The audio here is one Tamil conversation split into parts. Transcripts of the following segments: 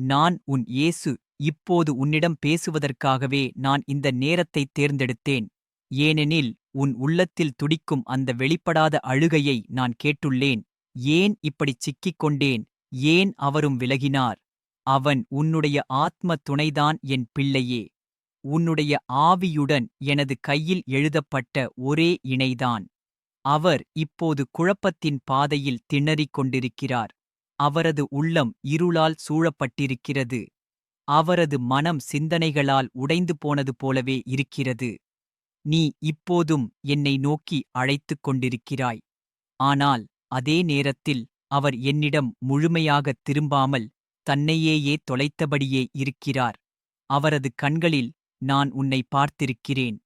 நான் உன் இயேசு இப்போது உன்னிடம் பேசுவதற்காகவே நான் இந்த நேரத்தைத் தேர்ந்தெடுத்தேன். ஏனெனில் உன் உள்ளத்தில் துடிக்கும் அந்த வெளிப்படாத அழுகையை நான் கேட்டுள்ளேன். ஏன் இப்படிச் சிக்கிக் கொண்டேன் ஏன் அவரும் விலகினார்? அவன் உன்னுடைய ஆத்ம துணைதான் என் பிள்ளையே. உன்னுடைய ஆவியுடன் எனது கையில் எழுதப்பட்ட ஒரே இணைதான். அவர் இப்போது குழப்பத்தின் பாதையில் திணறிக் கொண்டிருக்கிறார். அவரது உள்ளம் இருளால் சூழப்பட்டிருக்கிறது. அவரது மனம் சிந்தனைகளால் உடைந்து போனது போலவே இருக்கிறது. நீ இப்போதும் என்னை நோக்கி அழைத்துக் கொண்டிருக்கிறாய். ஆனால் அதே நேரத்தில் அவர் என்னிடம் முழுமையாகத் திரும்பாமல் தன்னையேயே தொலைத்தபடியே இருக்கிறார். அவரது கண்களில் நான் உன்னை பார்த்திருக்கிறேன்.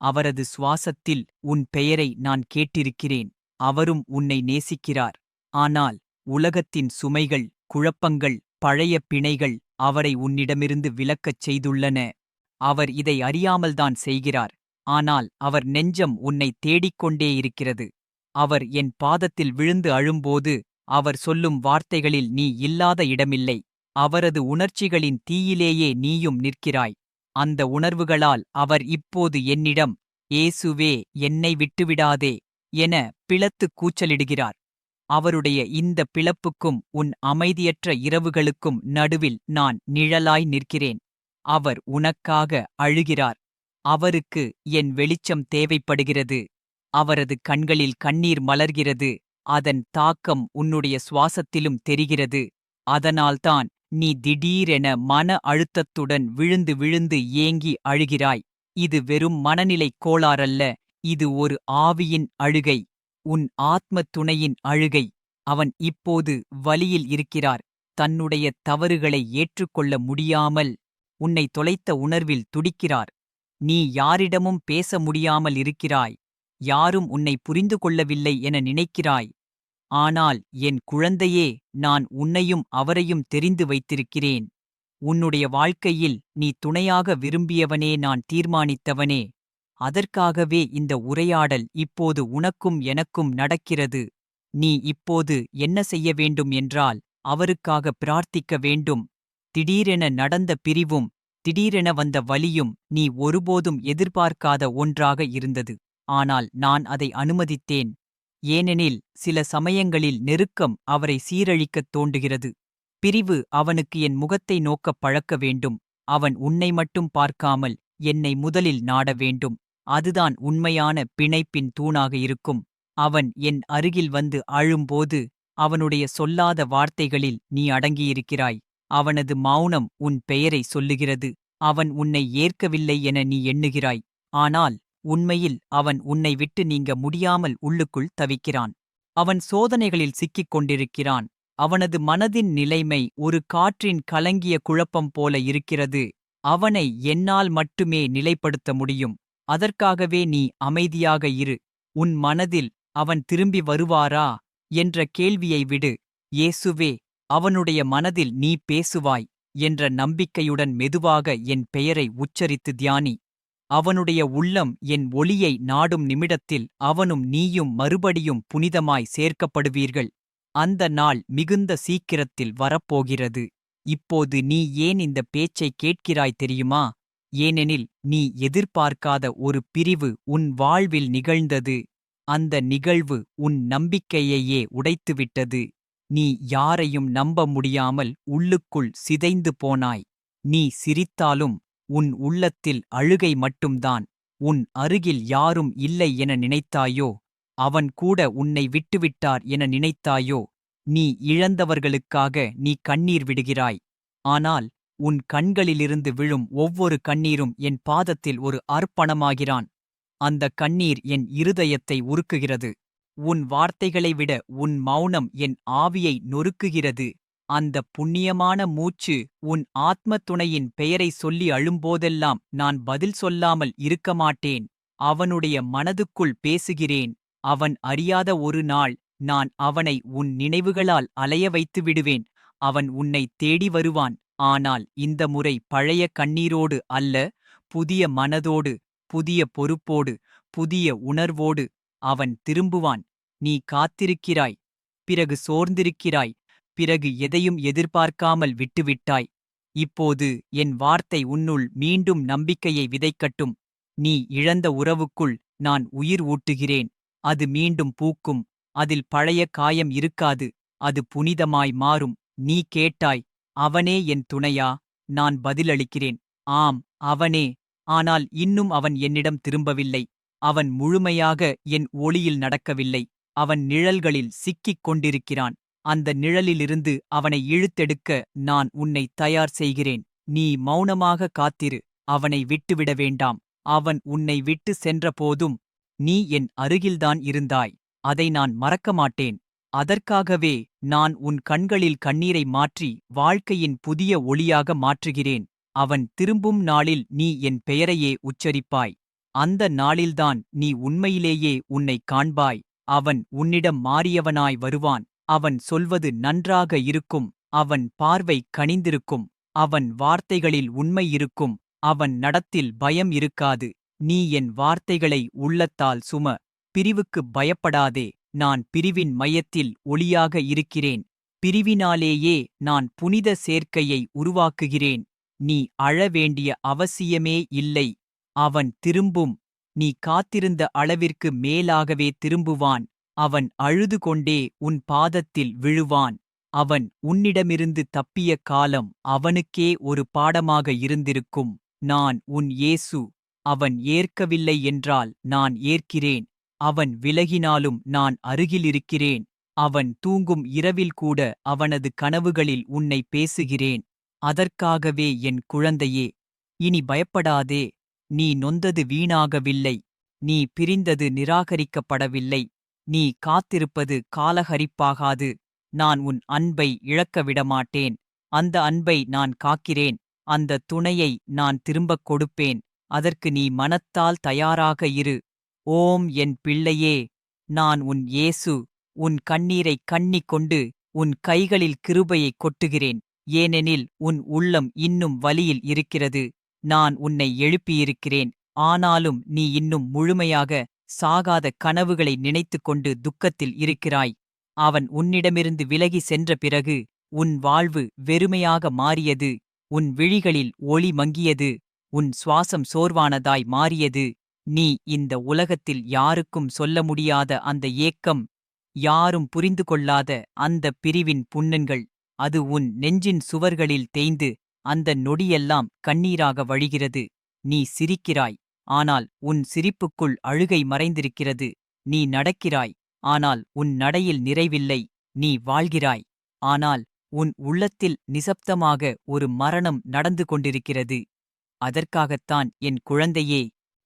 அவரது சுவாசத்தில் உன் பெயரை நான் கேட்டிருக்கிறேன். அவரும் உன்னை நேசிக்கிறார். ஆனால் உலகத்தின் சுமைகள் குழப்பங்கள் பழைய பிணைகள் அவரை உன்னிடமிருந்து விலக்கச் செய்துள்ளன. அவர் இதை அறியாமல்தான் செய்கிறார். ஆனால் அவர் நெஞ்சம் உன்னை தேடிக்கொண்டே இருக்கிறது. அவர் என் பாதத்தில் விழுந்து அழும்போது அவர் சொல்லும் வார்த்தைகளில் நீ இல்லாத இடமில்லை. அவரது உணர்ச்சிகளின் தீயிலேயே நீயும் நிற்கிறாய். அந்த உணர்வுகளால் அவர் இப்போது என்னிடம் ஏசுவே என்னை விட்டுவிடாதே என பிளத்துக் கூச்சலிடுகிறார். அவருடைய இந்த பிளப்புக்கும் உன் அமைதியற்ற இரவுகளுக்கும் நடுவில் நான் நிழலாய் நிற்கிறேன். அவர் உனக்காக அழுகிறார். அவருக்கு என் வெளிச்சம் தேவைப்படுகிறது. அவரது கண்களில் கண்ணீர் மலர்கிறது. அதன் தாக்கம் உன்னுடைய சுவாசத்திலும் தெரிகிறது. அதனால்தான் நீ திடீரென மன அழுத்தத்துடன் விழுந்து விழுந்து ஏங்கி அழுகிறாய். இது வெறும் மனநிலை கோளாறல்ல. இது ஒரு ஆவியின் அழுகை. உன் ஆத்ம துணையின் அழுகை அவன் இப்போது வலியில் இருக்கிறார். தன்னுடைய தவறுகளை ஏற்றுக்கொள்ள முடியாமல் உன்னை தொலைத்த உணர்வில் துடிக்கிறார். நீ யாரிடமும் பேச முடியாமல் இருக்கிறாய். யாரும் உன்னை புரிந்து கொள்ளவில்லை என நினைக்கிறாய். ஆனால் என் குழந்தையே நான் உன்னையும் அவரையும் தெரிந்து வைத்திருக்கிறேன். உன்னுடைய வாழ்க்கையில் நீ துணையாக விரும்பியவனே நான் தீர்மானித்தவனே. அதற்காகவே இந்த உரையாடல் இப்போது உனக்கும் எனக்கும் நடக்கிறது. நீ இப்போது என்ன செய்ய வேண்டும் என்றால் அவருக்காக பிரார்த்திக்க வேண்டும். திடீரென நடந்த பிரிவும் திடீரென வந்த வலியும் நீ ஒருபோதும் எதிர்பார்க்காத ஒன்றாக இருந்தது. ஆனால் நான் அதை அனுமதித்தேன். ஏனெனில் சில சமயங்களில் நெருக்கம் அவரை சீரழிக்கத் தோண்டுகிறது பிரிவு அவனுக்கு என் முகத்தை நோக்கப் பழக்க வேண்டும். அவன் உன்னை மட்டும் பார்க்காமல் என்னை முதலில் நாட வேண்டும். அதுதான் உண்மையான பிணைப்பின் தூணாக இருக்கும். அவன் என் அருகில் வந்து அழும்போது அவனுடைய சொல்லாத வார்த்தைகளில் நீ அடங்கியிருக்கிறாய். அவனது மௌனம் உன் பெயரை சொல்லுகிறது. அவன் உன்னை ஏற்கவில்லை என நீ எண்ணுகிறாய். ஆனால் உண்மையில் அவன் உன்னை விட்டு நீங்க முடியாமல் உள்ளுக்குள் தவிக்கிறான். அவன் சோதனைகளில் சிக்கிக் கொண்டிருக்கிறான். அவனது மனதின் நிலைமை ஒரு காற்றின் கலங்கிய குழப்பம் போல இருக்கிறது. அவனை என்னால் மட்டுமே நிலைப்படுத்த முடியும். அதற்காகவே நீ அமைதியாக இரு. உன் மனதில் அவன் திரும்பி வருவாரா? என்ற கேள்வியை விடு. இயேசுவே அவனுடைய மனதில் நீ பேசுவாய் என்ற நம்பிக்கையுடன் மெதுவாக என் பெயரை உச்சரித்து தியானி. அவனுடைய உள்ளம் என் ஒளியை நாடும் நிமிடத்தில் அவனும் நீயும் மறுபடியும் புனிதமாய் சேர்க்கப்படுவீர்கள். அந்த நாள் மிகுந்த சீக்கிரத்தில் வரப்போகிறது. இப்போது நீ ஏன் இந்த பேச்சை கேட்கிறாய் தெரியுமா? ஏனெனில் நீ எதிர்பார்க்காத ஒரு பிரிவு உன் வாழ்வில் நிகழ்ந்தது. அந்த நிகழ்வு உன் நம்பிக்கையையே உடைத்துவிட்டது. நீ யாரையும் நம்ப முடியாமல் உள்ளுக்குள் சிதைந்து போனாய். நீ சிரித்தாலும் உன் உள்ளத்தில் அழுகை மட்டும்தான். உன் அருகில் யாரும் இல்லை என நினைத்தாயோ? அவன் கூட உன்னை விட்டுவிட்டார் என நினைத்தாயோ? நீ இழந்தவர்களுக்காக நீ கண்ணீர் விடுகிறாய். ஆனால் உன் கண்களிலிருந்து விழும் ஒவ்வொரு கண்ணீரும் என் பாதத்தில் ஒரு அர்ப்பணமாகிறான். அந்த கண்ணீர் என் இருதயத்தை உருக்குகிறது. உன் வார்த்தைகளை விட உன் மௌனம் என் ஆவியை நொறுக்குகிறது. அந்த புண்ணியமான மூச்சு உன் ஆத்ம துணையின் பெயரை சொல்லி அழும்போதெல்லாம் நான் பதில் சொல்லாமல் இருக்க மாட்டேன். அவனுடைய மனதுக்குள் பேசுகிறேன். அவன் அறியாத ஒரு நாள் நான் அவனை உன் நினைவுகளால் அலைய வைத்து விடுவேன். அவன் உன்னை தேடி வருவான். ஆனால் இந்த முறை பழைய கண்ணீரோடு அல்ல புதிய மனதோடு புதிய பொறுப்போடு புதிய உணர்வோடு அவன் திரும்புவான். நீ காத்திருக்கிறாய். பிறகு சோர்ந்திருக்கிறாய். பிறகு எதையும் எதிர்பார்க்காமல் விட்டுவிட்டாய். இப்போது என் வார்த்தை உன்னுள் மீண்டும் நம்பிக்கையை விதைக்கட்டும். நீ இழந்த உறவுக்குள் நான் உயிர் ஊட்டுகிறேன். அது மீண்டும் பூக்கும். அதில் பழைய காயம் இருக்காது அது புனிதமாய் மாறும். நீ கேட்டாய் அவனே என் துணையா? நான் பதிலளிக்கிறேன். ஆம் அவனே. ஆனால் இன்னும் அவன் என்னிடம் திரும்பவில்லை. அவன் முழுமையாக என் ஒளியில் நடக்கவில்லை. அவன் நிழல்களில் சிக்கிக் கொண்டிருக்கிறான். அந்த நிழலிலிருந்து அவனை இழுத்தெடுக்க நான் உன்னை தயார் செய்கிறேன். நீ மௌனமாக காத்திரு அவனை விட்டுவிட வேண்டாம். அவன் உன்னை விட்டு சென்றபோதும் நீ என் அருகில்தான் இருந்தாய். அதை நான் மறக்க மாட்டேன் அதற்காகவே நான் உன் கண்களில் கண்ணீரை மாற்றி வாழ்க்கையின் புதிய ஒளியாக மாற்றுகிறேன். அவன் திரும்பும் நாளில் நீ என் பெயரையே உச்சரிப்பாய். அந்த நாளில்தான் நீ உண்மையிலேயே உன்னைக் காண்பாய். அவன் உன்னிடம் மாறியவனாய் வருவான். அவன் சொல்வது நன்றாக இருக்கும். அவன் பார்வை கனிந்திருக்கும். அவன் வார்த்தைகளில் உண்மை இருக்கும். அவன் நடத்தில் பயம் இருக்காது. நீ என் வார்த்தைகளை உள்ளத்தால் சும. பிரிவுக்குப் பயப்படாதே நான் பிரிவின் மையத்தில் ஒளியாக இருக்கிறேன். பிரிவினாலேயே நான் புனித சேர்க்கையை உருவாக்குகிறேன். நீ அழ வேண்டிய அவசியமே இல்லை. அவன் திரும்பும். நீ காத்திருந்த அளவிற்கு மேலாகவே திரும்புவான். அவன் அழுது கொண்டே உன் பாதத்தில் விழுவான். அவன் உன்னிடமிருந்து தப்பிய காலம் அவனுக்கே ஒரு பாடமாக இருந்திருக்கும். நான் உன் இயேசு. அவன் ஏற்கவில்லை என்றால் நான் ஏற்கிறேன். அவன் விலகினாலும் நான் அருகிலிருக்கிறேன். அவன் தூங்கும் இரவில் கூட அவனது கனவுகளில் உன்னை பேசுகிறேன். அதற்காகவே என் குழந்தையே இனி பயப்படாதே. நீ நொந்தது வீணாகவில்லை. நீ பிரிந்தது நிராகரிக்கப்படவில்லை. நீ காத்திருப்பது காலஹரிப்பாகாது நான் உன் அன்பை இழக்க விடமாட்டேன் அந்த அன்பை நான் காக்கிறேன். அந்த துணையை நான் திரும்பக் கொடுப்பேன். அதற்கு நீ மனத்தால் தயாராக இரு. ஓம் என் பிள்ளையே நான் உன் இயேசு உன் கண்ணீரைக் கண்ணிக் கொண்டு உன் கைகளில் கிருபையைக் கொட்டுகிறேன். ஏனெனில் உன் உள்ளம் இன்னும் வலியில் இருக்கிறது. நான் உன்னை எழுப்பியிருக்கிறேன். ஆனாலும் நீ இன்னும் முழுமையாக சாகாத கனவுகளை நினைத்துக் கொண்டு துக்கத்தில் இருக்கிறாய். அவன் உன்னிடமிருந்து விலகி சென்ற பிறகு உன் வாழ்வு வெறுமையாக மாறியது. உன் விழிகளில் ஒளி மங்கியது. உன் சுவாசம் சோர்வானதாய் மாறியது. நீ இந்த உலகத்தில் யாருக்கும் சொல்ல முடியாத அந்த ஏக்கம் யாரும் புரிந்து கொள்ளாத அந்த பிரிவின் புண்ணன்கள் அது உன் நெஞ்சின் சுவர்களில் தேய்ந்து அந்த நொடியெல்லாம் கண்ணீராக வழிகிறது. நீ சிரிக்கிறாய் ஆனால் உன் சிரிப்புக்குள் அழுகை மறைந்திருக்கிறது. நீ நடக்கிறாய் ஆனால் உன் நடையில் நிறைவில்லை. நீ வாழ்கிறாய் ஆனால் உன் உள்ளத்தில் நிசப்தமாக ஒரு மரணம் நடந்து கொண்டிருக்கிறது. அதற்காகத்தான் என் குழந்தையே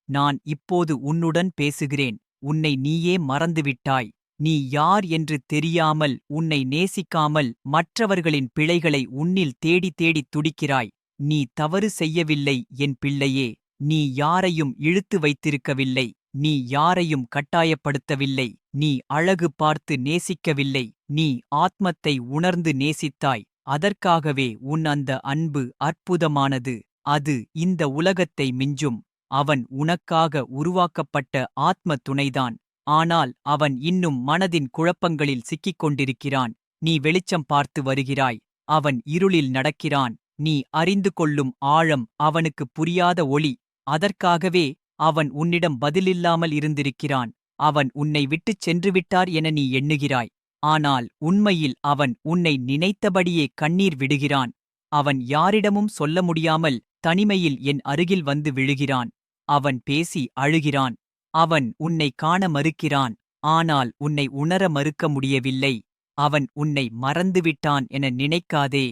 நான் இப்போது உன்னுடன் பேசுகிறேன். உன்னை நீயே மறந்துவிட்டாய். நீ யார் என்று தெரியாமல் உன்னை நேசிக்காமல் மற்றவர்களின் பிழைகளை உன்னில் தேடி தேடித் துடிக்கிறாய். நீ தவறு செய்யவில்லை என் பிள்ளையே. நீ யாரையும் இழுத்து வைத்திருக்கவில்லை. நீ யாரையும் கட்டாயப்படுத்தவில்லை. நீ அழகு பார்த்து நேசிக்கவில்லை. நீ ஆத்மத்தை உணர்ந்து நேசித்தாய். அதற்காகவே உன் அந்த அன்பு அற்புதமானது. அது இந்த உலகத்தை மிஞ்சும். அவன் உனக்காக உருவாக்கப்பட்ட ஆத்ம துணைதான் ஆனால் அவன் இன்னும் மனதின் குழப்பங்களில் சிக்கிக் கொண்டிருக்கிறான் நீ வெளிச்சம் பார்த்து வருகிறாய். அவன் இருளில் நடக்கிறான். நீ அறிந்து கொள்ளும் ஆழம் அவனுக்கு புரியாத ஒளி. அதற்காகவே அவன் உன்னிடம் பதிலில்லாமல் இருந்திருக்கிறான். அவன் உன்னை விட்டுச் சென்றுவிட்டார் என நீ எண்ணுகிறாய். ஆனால் உண்மையில் அவன் உன்னை நினைத்தபடியே கண்ணீர் விடுகிறான். அவன் யாரிடமும் சொல்ல முடியாமல் தனிமையில் என் அருகில் வந்து விழுகிறான். அவன் பேசி அழுகிறான். அவன் உன்னை காண மறுக்கிறான். ஆனால் உன்னை உணர மறுக்க முடியவில்லை. அவன் உன்னை மறந்துவிட்டான் என நினைக்காதே.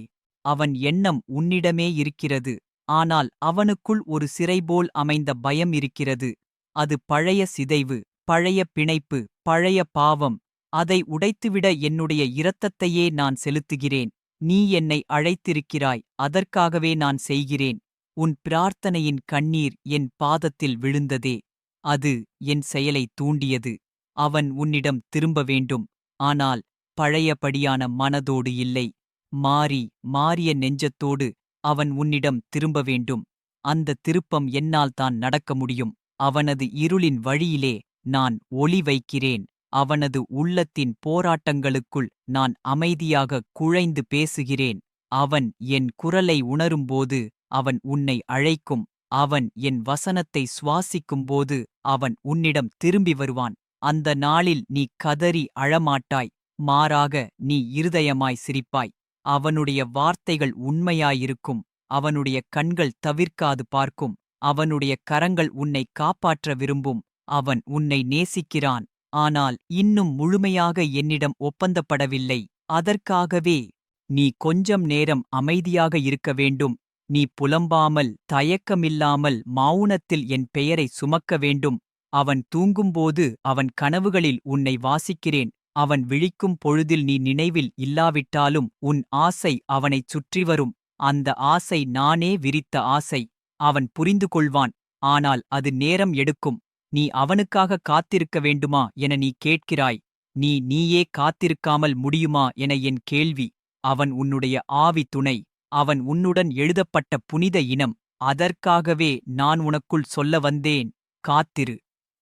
அவன் எண்ணம் உன்னிடமே இருக்கிறது. ஆனால் அவனுக்குள் ஒரு சிறைபோல் அமைந்த பயம் இருக்கிறது. அது பழைய சிதைவு பழைய பிணைப்பு பழைய பாவம். அதை உடைத்துவிட என்னுடைய இரத்தத்தையே நான் செலுத்துகிறேன். நீ என்னை அழைத்திருக்கிறாய். அதற்காகவே நான் செய்கிறேன். உன் பிரார்த்தனையின் கண்ணீர் என் பாதத்தில் விழுந்ததே. அது என் செயலைத் தூண்டியது. அவன் உன்னிடம் திரும்ப வேண்டும். ஆனால் பழையபடியான மனதோடு இல்லை. மாறி மாறிய நெஞ்சத்தோடு அவன் உன்னிடம் திரும்ப வேண்டும். அந்த திருப்பம் என்னால் தான் நடக்க முடியும். அவனது இருளின் வழியிலே நான் ஒளி வைக்கிறேன். அவனது உள்ளத்தின் போராட்டங்களுக்குள் நான் அமைதியாக குழைந்து பேசுகிறேன். அவன் என் குரலை உணரும்போது அவன் உன்னை அழைக்கும். அவன் என் வசனத்தை சுவாசிக்கும்போது அவன் உன்னிடம் திரும்பி வருவான். அந்த நாளில் நீ கதறி அழமாட்டாய். மாறாக நீ இருதயமாய் சிரிப்பாய். அவனுடைய வார்த்தைகள் உண்மையாயிருக்கும். அவனுடைய கண்கள் தவிர்க்காது பார்க்கும். அவனுடைய கரங்கள் உன்னை காப்பாற்ற விரும்பும். அவன் உன்னை நேசிக்கிறான். ஆனால் இன்னும் முழுமையாக என்னிடம் ஒப்பந்தப்படவில்லை. அதற்காகவே நீ கொஞ்சம் நேரம் அமைதியாக இருக்க வேண்டும். நீ புலம்பாமல் தயக்கமில்லாமல் மௌனத்தில் என் பெயரை சுமக்க வேண்டும். அவன் தூங்கும்போது அவன் கனவுகளில் உன்னை வாசிக்கிறேன். அவன் விழிக்கும் பொழுதில் நீ நினைவில் இல்லாவிட்டாலும் உன் ஆசை அவனைச் சுற்றி வரும். அந்த ஆசை நானே விரித்த ஆசை. அவன் புரிந்து கொள்வான். ஆனால் அது நேரம் எடுக்கும். நீ அவனுக்காக காத்திருக்க வேண்டுமா என நீ கேட்கிறாய். நீ நீயே காத்திருக்காமல் முடியுமா என என் கேள்வி. அவன் உன்னுடைய ஆவி துணை. அவன் உன்னுடன் எழுதப்பட்ட புனித இனம் அதற்காகவே நான் உனக்குள் சொல்ல வந்தேன் காத்திரு.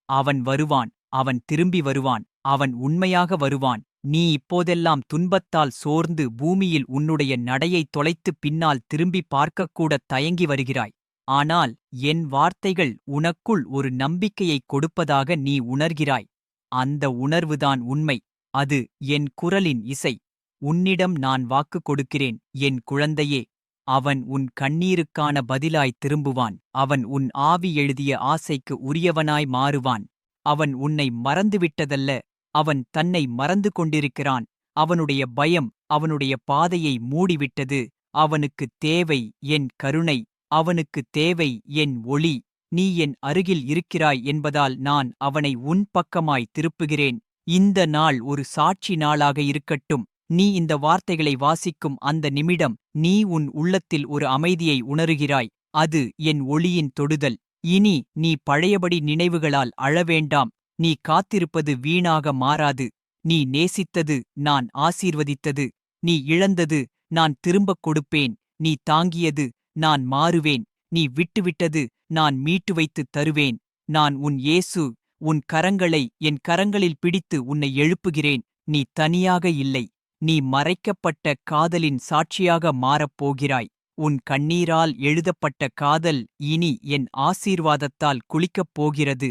அவன் வருவான் அவன் திரும்பி வருவான் அவன் உண்மையாக வருவான். நீ இப்போதெல்லாம் துன்பத்தால் சோர்ந்து பூமியில் உன்னுடைய நடையைத் தொலைத்துப் பின்னால் திரும்பி பார்க்கக்கூடத் தயங்கி வருகிறாய். ஆனால் என் வார்த்தைகள் உனக்குள் ஒரு நம்பிக்கையைக் கொடுப்பதாக நீ உணர்கிறாய். அந்த உணர்வுதான் உண்மை. அது என் குரலின் இசை. உன்னிடம் நான் வாக்கு கொடுக்கிறேன் என் குழந்தையே. அவன் உன் கண்ணீருக்கான பதிலாய் திரும்புவான். அவன் உன் ஆவி எழுதிய ஆசைக்கு உரியவனாய் மாறுவான். அவன் உன்னை மறந்துவிட்டதல்ல. அவன் தன்னை மறந்து கொண்டிருக்கிறான். அவனுடைய பயம் அவனுடைய பாதையை மூடிவிட்டது. அவனுக்குத் தேவை என் கருணை. அவனுக்குத் தேவை என் ஒளி. நீ என் அருகில் இருக்கிறாய் என்பதால் நான் அவனை உன் பக்கமாய் திருப்புகிறேன். இந்த நாள் ஒரு சாட்சி நாளாக இருக்கட்டும். நீ இந்த வார்த்தைகளை வாசிக்கும் அந்த நிமிடம் நீ உன் உள்ளத்தில் ஒரு அமைதியை உணருகிறாய். அது என் ஒளியின் தொடுதல். இனி நீ பழையபடி நினைவுகளால் அழவேண்டாம் நீ காத்திருப்பது வீணாக மாறாது. நீ நேசித்தது நான் ஆசீர்வதித்தது. நீ இழந்தது நான் திரும்பக் கொடுப்பேன். நீ தாங்கியது நான் மாறுவேன். நீ விட்டுவிட்டது நான் மீட்டு வைத்துத் தருவேன். நான் உன் இயேசு உன் கரங்களை என் கரங்களில் பிடித்து உன்னை எழுப்புகிறேன். நீ தனியாக இல்லை. நீ மறைக்கப்பட்ட காதலின் சாட்சியாக மாறப்போகிறாய் உன் கண்ணீரால் எழுதப்பட்ட காதல் இனி என் ஆசீர்வாதத்தால் குளிக்கப் போகிறது.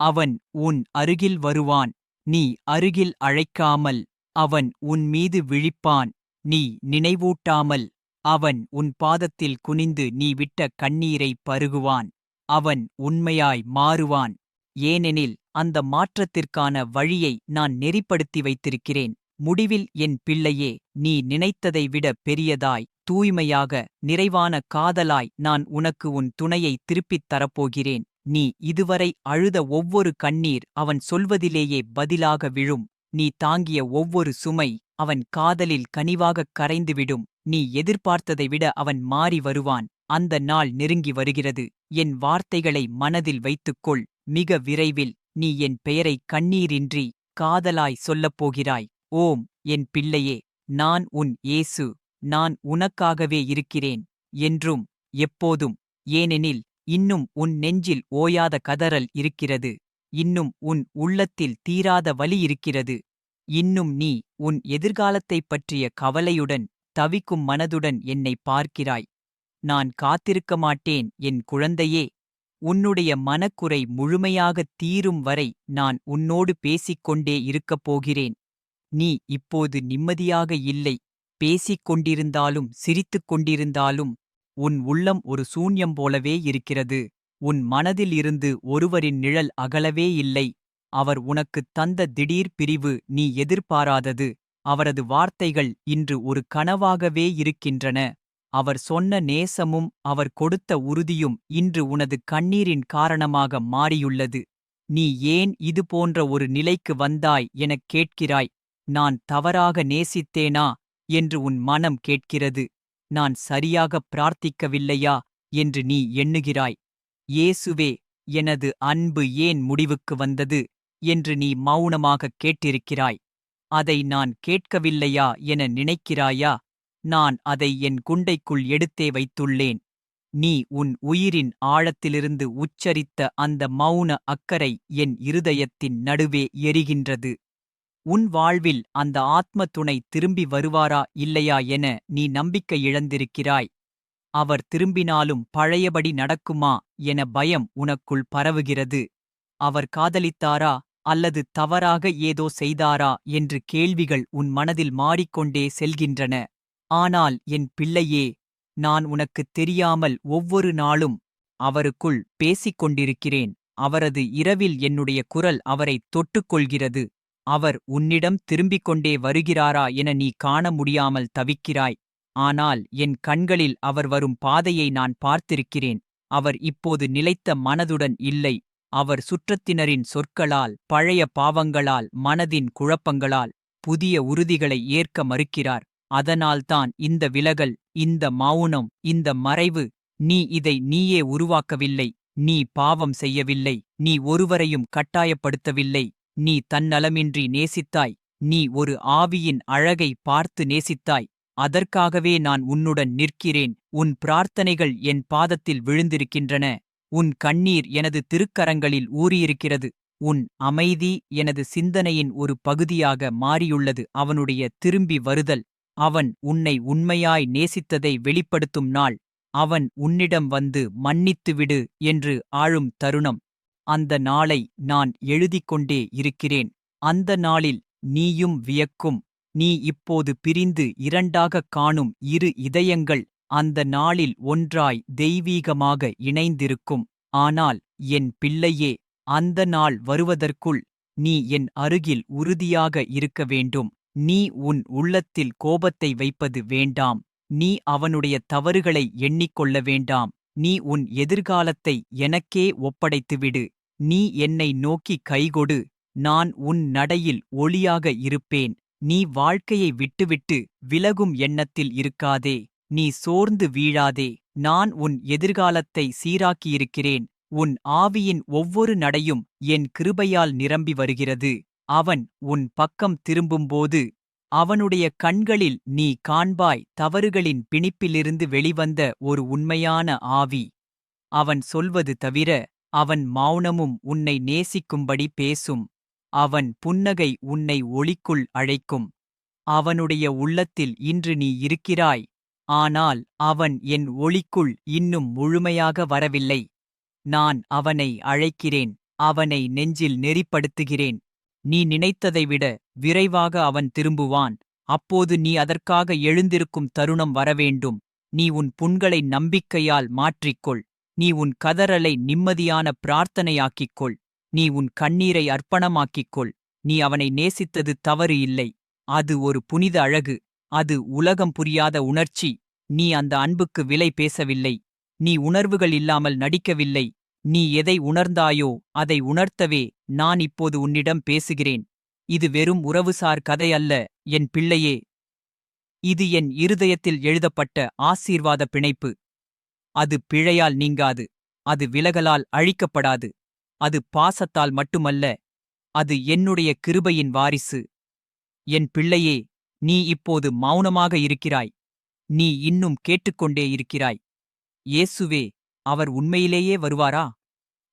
அவன் உன் அருகில் வருவான். நீ அருகில் அழைக்காமல் அவன் உன் மீது விழிப்பான். நீ நினைவூட்டாமல் அவன் உன் பாதத்தில் குனிந்து நீ விட்ட கண்ணீரை பருகுவான். அவன் உண்மையாய் மாறுவான். ஏனெனில் அந்த மாற்றத்திற்கான வழியை நான் நெறிப்படுத்தி வைத்திருக்கிறேன். முடிவில் என் பிள்ளையே நீ நினைத்ததை விட பெரியதாய் தூய்மையாக நிறைவான காதலாய் நான் உனக்கு உன் துணையை திருப்பித் தரப்போகிறேன். நீ இதுவரை அழுத ஒவ்வொரு கண்ணீர் அவன் சொல்வதிலேயே பதிலாக விழும். நீ தாங்கிய ஒவ்வொரு சுமை அவன் காதலில் கனிவாகக் கரைந்துவிடும். நீ எதிர்பார்த்ததை விட அவன் மாறி வருவான். அந்த நாள் நெருங்கி வருகிறது. என் வார்த்தைகளை மனதில் வைத்துக்கொள். மிக விரைவில் நீ என் பெயரை கண்ணீரின்றி காதலாய் சொல்லப் போகிறாய். ஓம் என் பிள்ளையே நான் உன் இயேசு நான் உனக்காகவே இருக்கிறேன் என்றும் எப்போதும் ஏனெனில் இன்னும் உன் நெஞ்சில் ஓயாத கதறல் இருக்கிறது இன்னும் உன் உள்ளத்தில் தீராத வலி இருக்கிறது இன்னும் நீ உன் எதிர்காலத்தைப் பற்றிய கவலையுடன் தவிக்கும் மனதுடன் என்னை பார்க்கிறாய் நான் காத்திருக்க மாட்டேன் என் குழந்தையே உன்னுடைய மனக்குறை முழுமையாகத் தீரும் வரை நான் உன்னோடு பேசிக்கொண்டே இருக்கப் போகிறேன் நீ இப்போது நிம்மதியாக இல்லை. பேசிக் கொண்டிருந்தாலும் சிரித்துக் கொண்டிருந்தாலும் உன் உள்ளம் ஒரு சூன்யம் போலவே இருக்கிறது. உன் மனதில் இருந்து ஒருவரின் நிழல் அகலவே இல்லை. அவர் உனக்குத் தந்த திடீர் பிரிவு நீ எதிர்பாராதது. அவரது வார்த்தைகள் இன்று ஒரு கனவாகவே இருக்கின்றன. அவர் சொன்ன நேசமும் அவர் கொடுத்த உறுதியும் இன்று உனது கண்ணீரின் காரணமாக மாறியுள்ளது. நீ ஏன் இது போன்ற ஒரு நிலைக்கு வந்தாய் எனக் கேட்கிறாய். நான் தவறாக நேசித்தேனா என்று உன் மனம் கேட்கிறது. நான் சரியாகப் பிரார்த்திக்கவில்லையா என்று நீ எண்ணுகிறாய். இயேசுவே எனது அன்பு ஏன் முடிவுக்கு வந்தது என்று நீ மௌனமாகக் கேட்டிருக்கிறாய். அதை நான் கேட்கவில்லையா என நினைக்கிறாயா? நான் அதை என் குண்டைக்குள் எடுத்தே வைத்துள்ளேன். நீ உன் உயிரின் ஆழத்திலிருந்து உச்சரித்த அந்த மௌன அக்கறை என் இருதயத்தின் நடுவே எரிகின்றது. உன் வாழ்வில் அந்த ஆத்ம துணை திரும்பி வருவாரா இல்லையா என நீ நம்பிக்கை இழந்திருக்கிறாய். அவர் திரும்பினாலும் பழையபடி நடக்குமா என பயம் உனக்குள் பரவுகிறது. அவர் காதலித்தாரா அல்லது தவறாக ஏதோ செய்தாரா என்று கேள்விகள் உன் மனதில் மாறிக்கொண்டே செல்கின்றன. ஆனால் என் பிள்ளையே நான் உனக்குத் தெரியாமல் ஒவ்வொரு நாளும் அவருக்குள் பேசிக் கொண்டிருக்கிறேன் அவரது இரவில் என்னுடைய குரல் அவரைத் தொட்டுக்கொள்கிறது. அவர் உன்னிடம் திரும்பிக் கொண்டே வருகிறாரா என நீ காண முடியாமல் தவிக்கிறாய். ஆனால் என் கண்களில் அவர் வரும் பாதையை நான் பார்த்திருக்கிறேன். அவர் இப்போது நிலைத்த மனதுடன் இல்லை. அவர் சுற்றத்தினரின் சொற்களால் பழைய பாவங்களால் மனதின் குழப்பங்களால் புதிய உறுதிகளை ஏற்க மறுக்கிறார். அதனால்தான் இந்த விலகல் இந்த மௌனம் இந்த மறைவு நீ இதை நீயே உருவாக்கவில்லை. நீ பாவம் செய்யவில்லை. நீ ஒருவரையும் கட்டாயப்படுத்தவில்லை. நீ தன்னலமின்றி நேசித்தாய். நீ ஒரு ஆவியின் அழகை பார்த்து நேசித்தாய். அதற்காகவே நான் உன்னுடன் நிற்கிறேன். உன் பிரார்த்தனைகள் என் பாதத்தில் விழுந்திருக்கின்றன. உன் கண்ணீர் எனது திருக்கரங்களில் ஊறியிருக்கிறது. உன் அமைதி எனது சிந்தனையின் ஒரு பகுதியாக மாறியுள்ளது. அவனுடைய திரும்பி வருதல். அவன் உன்னை உண்மையாய் நேசித்ததை வெளிப்படுத்தும் நாள். அவன் உன்னிடம் வந்து மன்னித்துவிடு என்று ஆழும் தருணம். அந்த நாளை நான் எழுதிக் கொண்டே இருக்கிறேன். அந்த நாளில் நீயும் வியக்கும். நீ இப்போது பிரிந்து இரண்டாகக் காணும் இரு இதயங்கள் அந்த நாளில் ஒன்றாய் தெய்வீகமாக இணைந்திருக்கும். ஆனால் என் பிள்ளையே அந்த நாள் வருவதற்குள் நீ என் அருகில் உறுதியாக இருக்க வேண்டும். நீ உன் உள்ளத்தில் கோபத்தை வைப்பது வேண்டாம். நீ அவனுடைய தவறுகளை எண்ணிக்கொள்ள வேண்டாம். நீ உன் எதிர்காலத்தை எனக்கே ஒப்படைத்துவிடு. நீ என்னை நோக்கி கைகொடு நான் உன் நடையில் ஒளியாக இருப்பேன். நீ வாழ்க்கையை விட்டுவிட்டு விலகும் எண்ணத்தில் இருக்காதே. நீ சோர்ந்து வீழாதே. நான் உன் எதிர்காலத்தை சீராக்கியிருக்கிறேன். உன் ஆவியின் ஒவ்வொரு நடையும் என் கிருபையால் நிரம்பி வருகிறது. அவன் உன் பக்கம் திரும்பும்போது அவனுடைய கண்களில் நீ காண்பாய் தவறுகளின் பிணிப்பிலிருந்து வெளிவந்த ஒரு உண்மையான ஆவி. அவன் சொல்வது தவிர அவன் மௌனமும் உன்னை நேசிக்கும்படி பேசும். அவன் புன்னகை உன்னை ஒளிக்குள் அழைக்கும். அவனுடைய உள்ளத்தில் இன்று நீ இருக்கிறாய். ஆனால் அவன் என் ஒளிக்குள் இன்னும் முழுமையாக வரவில்லை. நான் அவனை அழைக்கிறேன். அவனை நெஞ்சில் நெறிப்படுத்துகிறேன். நீ நினைத்ததைவிட விரைவாக அவன் திரும்புவான். அப்போது நீ அதற்காக எழுந்திருக்கும் தருணம் வரவேண்டும். நீ உன் புண்களை நம்பிக்கையால் மாற்றிக்கொள். நீ உன் கதறலை நிம்மதியான பிரார்த்தனையாக்கிக்கொள். நீ உன் கண்ணீரை அர்ப்பணமாக்கிக்கொள். நீ அவனை நேசித்தது தவறு இல்லை. அது ஒரு புனித அழகு. அது உலகம் புரியாத உணர்ச்சி. நீ அந்த அன்புக்கு விலை பேசவில்லை. நீ உணர்வுகள் இல்லாமல் நடிக்கவில்லை. நீ எதை உணர்ந்தாயோ அதை உணர்த்தவே நான் இப்போது உன்னிடம் பேசுகிறேன். இது வெறும் உறவுசார் கதை அல்ல என் பிள்ளையே. இது என் இருதயத்தில் எழுதப்பட்ட ஆசீர்வாத பிணைப்பு. அது பிழையால் நீங்காது அது விலகலால் அழிக்கப்படாது அது பாசத்தால் மட்டுமல்ல அது என்னுடைய கிருபையின் வாரிசு. என் பிள்ளையே நீ இப்போது மௌனமாக இருக்கிறாய் நீ இன்னும் கேட்டுக்கொண்டே இருக்கிறாய். இயேசுவே அவர் உண்மையிலேயே வருவாரா?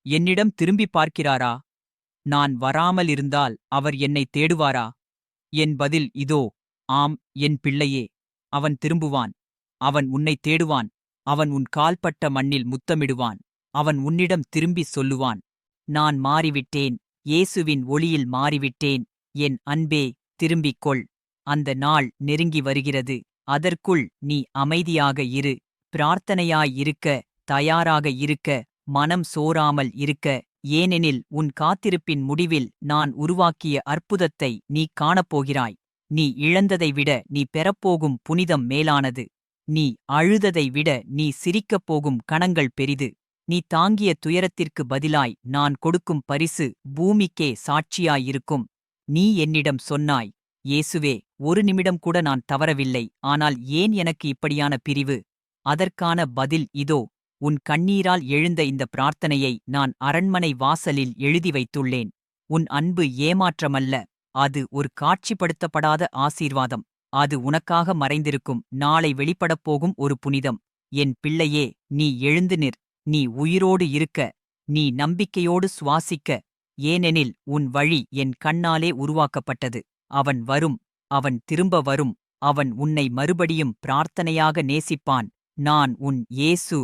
என்னிடம் திரும்பி பார்க்கிறாரா? நான் வராமல் இருந்தால் அவர் என்னை தேடுவாரா? என் பதில் இதோ ஆம் என் பிள்ளையே அவன் திரும்புவான் அவன் உன்னை தேடுவான். அவன் உன் கால்பட்ட மண்ணில் முத்தமிடுவான். அவன் உன்னிடம் திரும்பி சொல்லுவான். நான் மாறிவிட்டேன். இயேசுவின் ஒளியில் மாறிவிட்டேன். என் அன்பே திரும்பிக் கொள். அந்த நாள் நெருங்கி வருகிறது. அதற்குள் நீ அமைதியாக இரு. பிரார்த்தனையாயிருக்க தயாராக இருக்க மனம் சோராமல் இருக்க. ஏனெனில் உன் காத்திருப்பின் முடிவில் நான் உருவாக்கிய அற்புதத்தை நீ காணப்போகிறாய். நீ இழந்ததை விட நீ பெறப்போகும் புனிதம் மேலானது. நீ அழுததை விட நீ சிரிக்கப் போகும் கணங்கள் பெரிது. நீ தாங்கிய துயரத்திற்கு பதிலாய் நான் கொடுக்கும் பரிசு பூமிக்கே சாட்சியாயிருக்கும். நீ என்னிடம் சொன்னாய் இயேசுவே ஒரு நிமிடம் கூட நான் தவறவில்லை. ஆனால் ஏன் எனக்கு இப்படியான பிரிவு? அதற்கான பதில் இதோ உன் கண்ணீரால் எழுந்த இந்த பிரார்த்தனையை நான் அரண்மனை வாசலில் எழுதி வைத்துள்ளேன். உன் அன்பு ஏமாற்றமல்ல. அது ஒரு காட்சிப்படுத்தப்படாத ஆசீர்வாதம். அது உனக்காக மறைந்திருக்கும். நாளை வெளிப்படப் போகும் ஒரு புனிதம். என் பிள்ளையே நீ எழுந்து நிற். நீ உயிரோடு இருக்க. நீ நம்பிக்கையோடு சுவாசிக்க. ஏனெனில் உன் வழி என் கண்ணாலே உருவாக்கப்பட்டது. அவன் வரும். அவன் திரும்ப வரும். அவன் உன்னை மறுபடியும் பிரார்த்தனையாக நேசிப்பான். நான் உன் ஏசு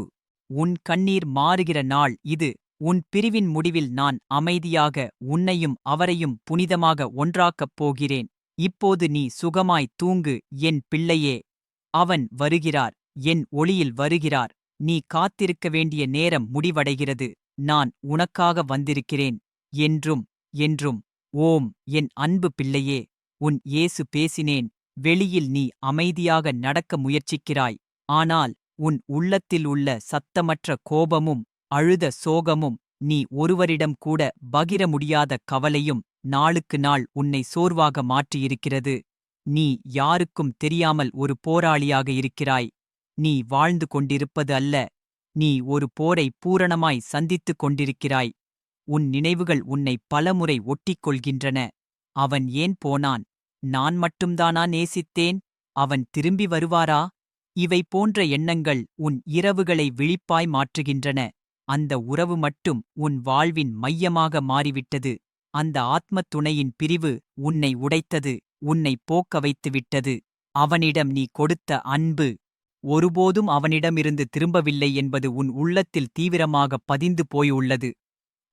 உன் கண்ணீர் மாறுகிற நாள் இது. உன் பிரிவின் முடிவில் நான் அமைதியாக உன்னையும் அவரையும் புனிதமாக ஒன்றாக்கப் போகிறேன். இப்போது நீ சுகமாய் தூங்கு என் பிள்ளையே. அவன் வருகிறார் என் ஒளியில் வருகிறார். நீ காத்திருக்க வேண்டிய நேரம் முடிவடைகிறது. நான் உனக்காக வந்திருக்கிறேன். என்றும் என்றும் ஓம் என் அன்பு பிள்ளையே உன் இயேசு பேசினேன். வெளியில் நீ அமைதியாக நடக்க முயற்சிக்கிறாய். ஆனால் உன் உள்ளத்தில் உள்ள சத்தமற்ற கோபமும் அழுத சோகமும் நீ ஒருவரிடம் கூட பகிர முடியாத கவலையும் நாளுக்கு நாள் உன்னை சோர்வாக மாற்றியிருக்கிறது. நீ யாருக்கும் தெரியாமல் ஒரு போராளியாக இருக்கிறாய். நீ வாழ்ந்து கொண்டிருப்பது அல்ல. நீ ஒரு போரை பூரணமாய் சந்தித்துக் கொண்டிருக்கிறாய். உன் நினைவுகள் உன்னை பலமுறை ஒட்டிக் கொள்கின்றன அவன் ஏன் போனான்? நான் மட்டும்தானா நேசித்தேன்? அவன் திரும்பி வருவாரா? இவை போன்ற எண்ணங்கள் உன் இரவுகளை விழிப்பாய் மாற்றுகின்றன. அந்த உறவு மட்டும் உன் வாழ்வின் மையமாக மாறிவிட்டது. அந்த ஆத்மத் துணையின் பிரிவு உன்னை உடைத்தது உன்னை போக்க வைத்துவிட்டது அவனிடம் நீ கொடுத்த அன்பு ஒருபோதும் அவனிடமிருந்து திரும்பவில்லை என்பது உன் உள்ளத்தில் தீவிரமாக பதிந்து போயுள்ளது.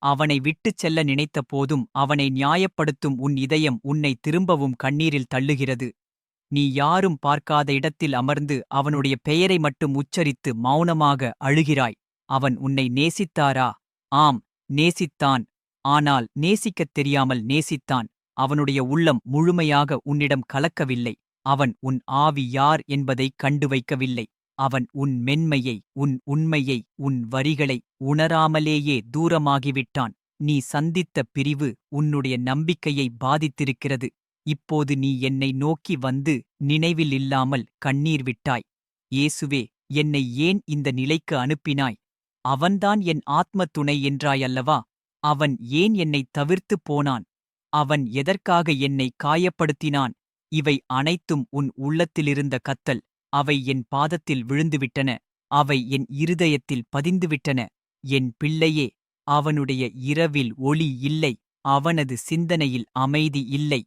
அவனை விட்டுச் செல்ல நினைத்த போதும் அவனை நியாயப்படுத்தும் உன் இதயம் உன்னை திரும்பவும் கண்ணீரில் தள்ளுகிறது. நீ யாரும் பார்க்காத இடத்தில் அமர்ந்து அவனுடைய பெயரை மட்டும் உச்சரித்து மௌனமாக அழுகிறாய். அவன் உன்னை நேசித்தாரா? ஆம் நேசித்தான். ஆனால் நேசிக்கத் தெரியாமல் நேசித்தான். அவனுடைய உள்ளம் முழுமையாக உன்னிடம் கலக்கவில்லை. அவன் உன் ஆவி யார் என்பதைக் கண்டு வைக்கவில்லை அவன் உன் மென்மையை உன் உண்மையை உன் வரிகளை உணராமலேயே தூரமாகிவிட்டான். நீ சந்தித்த பிரிவு உன்னுடைய நம்பிக்கையை பாதித்திருக்கிறது. இப்போது நீ என்னை நோக்கி வந்து நினைவில் இல்லாமல் கண்ணீர் விட்டாய். இயேசுவே என்னை ஏன் இந்த நிலைக்கு அனுப்பினாய்? அவன்தான் என் ஆத்ம துணை என்றாயல்லவா அவன் ஏன் என்னை தவிர்த்துப் போனான்? அவன் எதற்காக என்னை காயப்படுத்தினான்? இவை அனைத்தும் உன் உள்ளத்திலிருந்த கத்தல். அவை என் பாதத்தில் விழுந்துவிட்டன. அவை என் இருதயத்தில் பதிந்துவிட்டன. என் பிள்ளையே அவனுடைய இரவில் ஒளி இல்லை. அவனது சிந்தனையில் அமைதி இல்லை.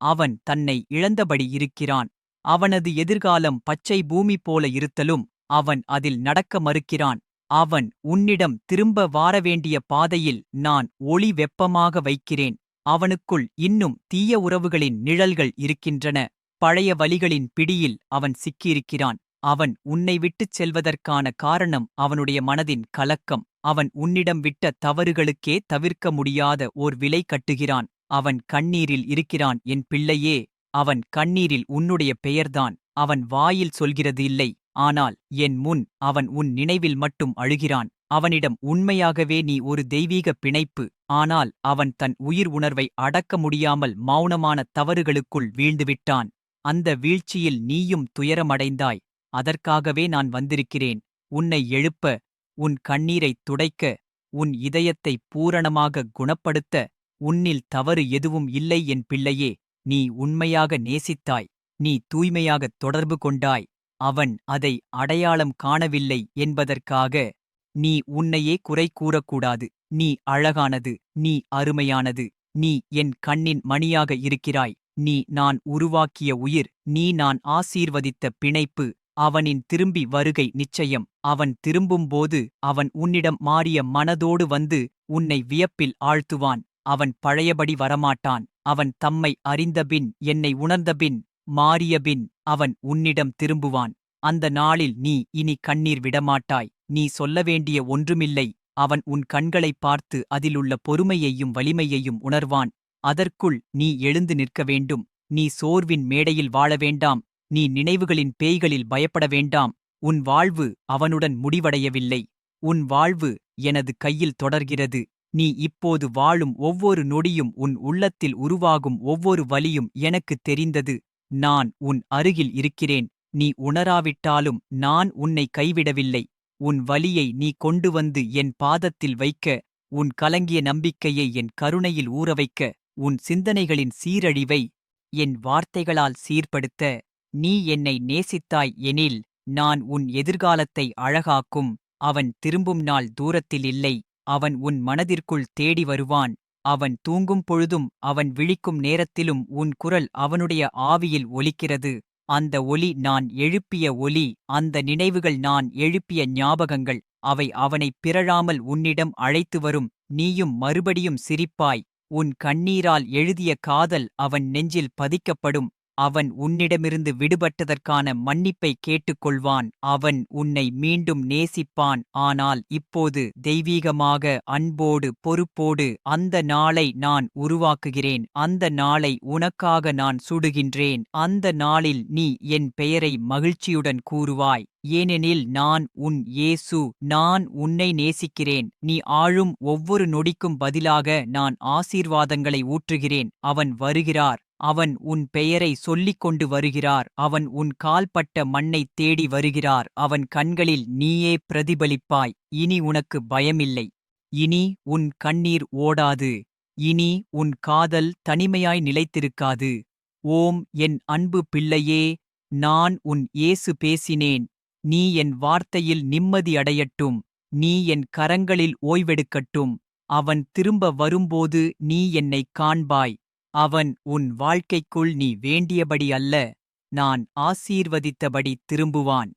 அவன் தன்னை இழந்தபடி இருக்கிறான். அவனது எதிர்காலம் பச்சை பூமி போல இருத்தலும் அவன் அதில் நடக்க மறுக்கிறான். அவன் உன்னிடம் திரும்ப வாரவேண்டிய பாதையில் நான் ஒளி வெப்பமாக வைக்கிறேன். அவனுக்குள் இன்னும் தீய உறவுகளின் நிழல்கள் இருக்கின்றன. பழைய வலிகளின் பிடியில் அவன் சிக்கியிருக்கிறான். அவன் உன்னை விட்டுச் செல்வதற்கான காரணம் அவனுடைய மனதின் கலக்கம். அவன் உன்னிடம் விட்ட தவறுகளுக்கே தவிர்க்க முடியாத ஓர் விலை கட்டுகிறான். அவன் கண்ணீரில் இருக்கிறான். என் பிள்ளையே அவன் கண்ணீரில் உன்னுடைய பெயர்தான். அவன் வாயில் சொல்கிறது இல்லை ஆனால் என் முன் அவன் உன் நினைவில் மட்டும் அழுகிறான். அவனிடம் உண்மையாகவே நீ ஒரு தெய்வீக பிணைப்பு. ஆனால் அவன் தன் உயிர் உணர்வை அடக்க முடியாமல் மௌனமான தவறுகளுக்குள் வீழ்ந்துவிட்டான். அந்த வீழ்ச்சியில் நீயும் துயரமடைந்தாய். அதற்காகவே நான் வந்திருக்கிறேன். உன்னை எழுப்ப உன் கண்ணீரைத் துடைக்க உன் இதயத்தை பூரணமாக குணப்படுத்த உன்னில் தவறு எதுவும் இல்லை என் பிள்ளையே. நீ உண்மையாக நேசித்தாய். நீ தூய்மையாகத் தொடர்பு கொண்டாய். அவன் அதை அடையாளம் காணவில்லை என்பதற்காக நீ உன்னையே குறை கூறக்கூடாது. நீ அழகானது. நீ அருமையானது. நீ என் கண்ணின் மணியாக இருக்கிறாய். நீ நான் உருவாக்கிய உயிர். நீ நான் ஆசீர்வதித்த பிணைப்பு. அவனின் திரும்பி வருகை நிச்சயம். அவன் திரும்பும்போது அவன் உன்னிடம் மாறிய மனதோடு வந்து உன்னை வியப்பில் ஆழ்த்துவான். அவன் பழையபடி வரமாட்டான். அவன் தம்மை அறிந்தபின் என்னை உணர்ந்தபின் மாறியபின் அவன் உன்னிடம் திரும்புவான். அந்த நாளில் நீ இனி கண்ணீர் விடமாட்டாய். நீ சொல்ல வேண்டிய ஒன்றுமில்லை. அவன் உன் கண்களைப் பார்த்து அதிலுள்ள பொறுமையையும் வலிமையையும் உணர்வான். அதற்குள் நீ எழுந்து நிற்க வேண்டும். நீ சோர்வின் மேடையில் வாழ வேண்டாம். நீ நினைவுகளின் பேய்களில் பயப்பட வேண்டாம். உன் வாழ்வு அவனுடன் முடிவடையவில்லை. உன் வாழ்வு எனது கையில் தொடர்கிறது. நீ இப்போது வாழும் ஒவ்வொரு நொடியும் உன் உள்ளத்தில் உருவாகும் ஒவ்வொரு வலியும் எனக்குத் தெரிந்தது. நான் உன் அருகில் இருக்கிறேன். நீ உணராவிட்டாலும் நான் உன்னை கைவிடவில்லை. உன் வலியை நீ கொண்டு வந்து என் பாதத்தில் வைக்க. உன் கலங்கிய நம்பிக்கையை என் கருணையில் ஊறவைக்க. உன் சிந்தனைகளின் சீரழிவை என் வார்த்தைகளால் சீர்படுத்த. நீ என்னை நேசித்தாய் எனில் நான் உன் எதிர்காலத்தை அழகாக்கும். அவன் திரும்பும் நாள் தூரத்தில் இல்லை. அவன் உன் மனதிற்குள் தேடி வருவான். அவன் தூங்கும் பொழுதும் அவன் விழிக்கும் நேரத்திலும் உன் குரல் அவனுடைய ஆவியில் ஒலிக்கிறது. அந்த ஒலி நான் எழுப்பிய ஒலி அந்த நினைவுகள் நான் எழுப்பிய ஞாபகங்கள் அவை அவனைப் பிறழாமல் உன்னிடம் அழைத்து வரும் நீயும் மறுபடியும் சிரிப்பாய். உன் கண்ணீரால் எழுதிய காதல் அவன் நெஞ்சில் பதிக்கப்படும். அவன் உன்னிடமிருந்து விடுபட்டதற்கான மன்னிப்பை கேட்டுக்கொள்வான். அவன் உன்னை மீண்டும் நேசிப்பான். ஆனால் இப்போது தெய்வீகமாக அன்போடு பொறுப்போடு அந்த நாளை நான் உருவாக்குகிறேன். அந்த நாளை உனக்காக நான் சுடுகின்றேன். அந்த நாளில் நீ என் பெயரை மகிழ்ச்சியுடன் கூறுவாய். ஏனெனில் நான் உன் இயேசு நான் உன்னை நேசிக்கிறேன். நீ ஆழும் ஒவ்வொரு நொடிக்கும் பதிலாக நான் ஆசீர்வாதங்களை ஊற்றுகிறேன். அவன் வருகிறார். அவன் உன் பெயரை சொல்லிக் கொண்டு வருகிறார். அவன் உன் கால்பட்ட மண்ணைத் தேடி வருகிறார். அவன் கண்களில் நீயே பிரதிபலிப்பாய். இனி உனக்கு பயமில்லை. இனி உன் கண்ணீர் ஓடாது. இனி உன் காதல் தனிமையாய் நிலைத்திருக்காது. ஓம் என் அன்பு பிள்ளையே நான் உன் இயேசு பேசினேன். நீ என் வார்த்தையில் நிம்மதி அடையட்டும். நீ என் கரங்களில் ஓய்வெடுக்கட்டும். அவன் திரும்ப வரும்போது நீ என்னைக் காண்பாய். அவன் உன் வாழ்க்கைக்குள் நீ வேண்டியபடி அல்ல நான் ஆசீர்வதித்தபடி திரும்புவான்.